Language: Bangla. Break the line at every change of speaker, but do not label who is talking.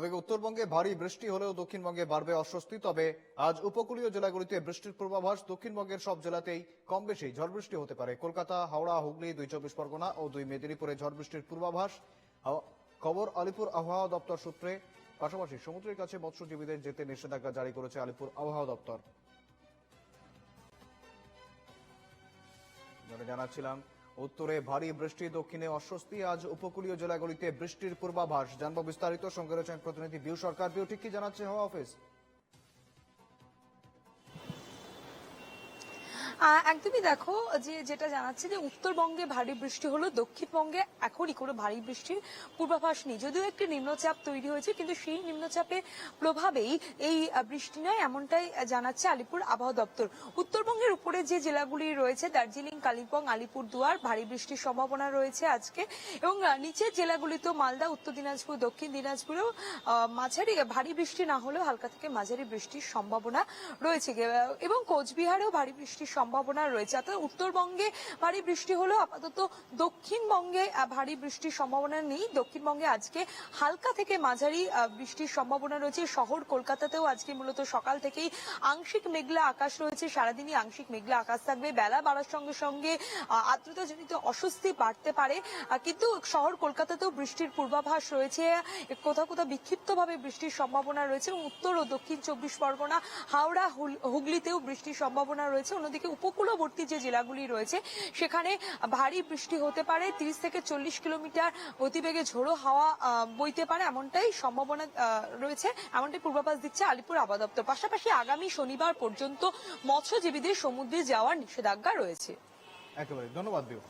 অন্যদিকে উত্তরবঙ্গে ভারী বৃষ্টি হলেও দক্ষিণবঙ্গে বাড়বে অস্বস্তি। তবে আজ উপকূলীয় জেলাগুলিতে বৃষ্টির পূর্বাভাস। দক্ষিণবঙ্গের সব জেলাতেই কম বেশি ঝড় বৃষ্টি হতে পারে। কলকাতা, হাওড়া, হুগলি, দুই চব্বিশ পরগনা ও দুই মেদিনীপুরে ঝড় বৃষ্টির পূর্বাভাস। খবর আলিপুর আবহাওয়া দপ্তর সূত্রে। পাশাপাশি সমুদ্রের কাছে মৎস্যজীবীদের যেতে নিষেধাজ্ঞা জারি করেছে আলিপুর আবহাওয়া দপ্তর। জানাচ্ছিলাম উত্তরে ভারী বৃষ্টি, দক্ষিণে অস্বস্তি। আজ উপকূলীয় জেলাগুলিতে বৃষ্টির পূর্বাভাস। জানব বিস্তারিত সঙ্গে রয়েছেন প্রতিনিধি বিউ সরকার। বিউ ঠিক কি জানাচ্ছে হওয়া অফিস?
একদমই দেখো, যে যেটা জানাচ্ছে যে উত্তরবঙ্গে ভারী বৃষ্টি হলো, দক্ষিণবঙ্গে এখনই কোনো ভারী বৃষ্টির পূর্বাভাস নেই। যদিও একটি নিম্নচাপ তৈরি হয়েছে, কিন্তু সেই নিম্নচাপের প্রভাবেই এই বৃষ্টি নয় এমনটাই জানাচ্ছে আলিপুর আবহাওয়া দপ্তর। উত্তরবঙ্গের উপরে যে জেলাগুলি রয়েছে, দার্জিলিং, কালিম্পং আলিপুর দুয়ার ভারী বৃষ্টির সম্ভাবনা রয়েছে আজকে। এবং নিচের জেলাগুলিতেও মালদা, উত্তর দিনাজপুর, দক্ষিণ দিনাজপুরেও মাঝারি, ভারী বৃষ্টি না হলেও হালকা থেকে মাঝারি বৃষ্টির সম্ভাবনা রয়েছে। এবং কোচবিহারেও ভারী বৃষ্টির সম্ভাবনা রয়েছে। অর্থাৎ উত্তরবঙ্গে ভারী বৃষ্টি হলেও আপাতত দক্ষিণবঙ্গে ভারী বৃষ্টির সম্ভাবনা নেই। দক্ষিণবঙ্গে আজকে হালকা থেকে মাঝারি বৃষ্টির সম্ভাবনা রয়েছে। শহর কলকাতাতেও আজকে মূলত সকাল থেকেই আংশিক মেঘলা আকাশ রয়েছে। সারাদিনই আংশিক মেঘলা আকাশ থাকবে। বেলা বাড়ার সঙ্গে সঙ্গে আর্দ্রতাজনিত অস্বস্তি বাড়তে পারে। কিন্তু শহর কলকাতাতেও বৃষ্টির পূর্বাভাস রয়েছে। কোথাও কোথাও বিক্ষিপ্তভাবে বৃষ্টির সম্ভাবনা রয়েছে এবং উত্তর ও দক্ষিণ চব্বিশ পরগনা, হাওড়া হুগলিতেও বৃষ্টির সম্ভাবনা রয়েছে। অন্যদিকে উপকূলবর্তী যে জেলাগুলি রয়েছে, সেখানে ভারী বৃষ্টি হতে পারে। তিরিশ থেকে চল্লিশ কিলোমিটার অতিবেগে ঝোড়ো হাওয়া বইতে পারে এমনটাই সম্ভাবনা রয়েছে। এমনটাই পূর্বাভাস দিচ্ছে আলিপুর আবহাওয়া দপ্তর। পাশাপাশি আগামী শনিবার পর্যন্ত মৎস্যজীবীদের সমুদ্রে যাওয়ার নিষেধাজ্ঞা রয়েছে।
একেবারে। ধন্যবাদ বিউ